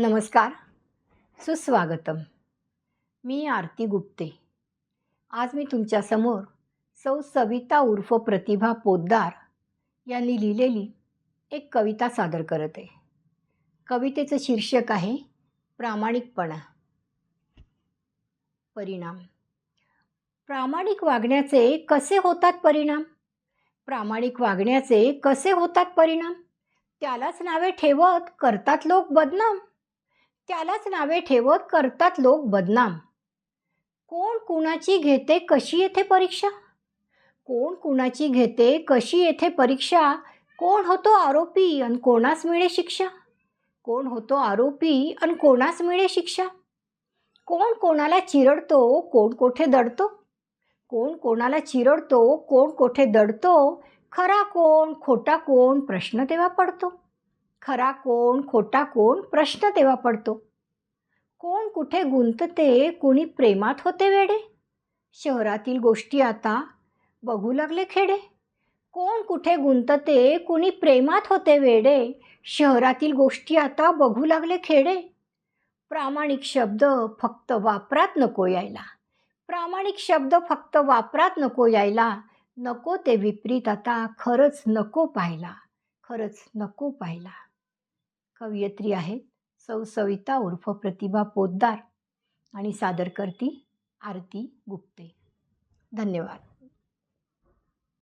नमस्कार. सुस्वागतम. मी आरती गुप्ते. आज मी तुमच्यासमोर सौ सविता उर्फ प्रतिभा पोद्दार यांनी लिहिलेली एक कविता सादर करत आहे. कवितेचं शीर्षक आहे प्रामाणिकपणा. परिणाम. प्रामाणिक वागण्याचे कसे होतात परिणाम? प्रामाणिक वागण्याचे कसे होतात परिणाम? त्यालाच नावे ठेवत करतात लोक बदनाम. त्यालाच नावे ठेवत करतात लोक बदनाम. कोण कुणाची घेते कशी येथे परीक्षा? कोण कुणाची घेते कशी येथे परीक्षा? कोण होतो आरोपी आणि कोणास मिळे शिक्षा? कोण होतो आरोपी आणि कोणास मिळे शिक्षा? कोण कोणाला चिरडतो कोण कोठे दडतो? कोण कोणाला चिरडतो कोण कोठे दडतो? खरा कोण खोटा कोण प्रश्न तेव्हा पडतो. खरा कोण खोटा कोण प्रश्न तेव्हा पडतो. कोण कुठे गुंतते कुणी प्रेमात होते वेडे? शहरातील गोष्टी आता बघू लागले खेडे. कोण कुठे गुंतते कुणी प्रेमात होते वेडे? शहरातील गोष्टी आता बघू लागले खेडे. प्रामाणिक शब्द फक्त वापरात नको यायला. प्रामाणिक शब्द फक्त वापरात नको यायला. नको ते विपरीत आता खरंच नको पाहायला. खरंच नको पाहिला कवयित्री आहेत. सौ सविता उर्फ प्रतिभा पोद्दार आणि सादर करती आरती गुप्ते. धन्यवाद.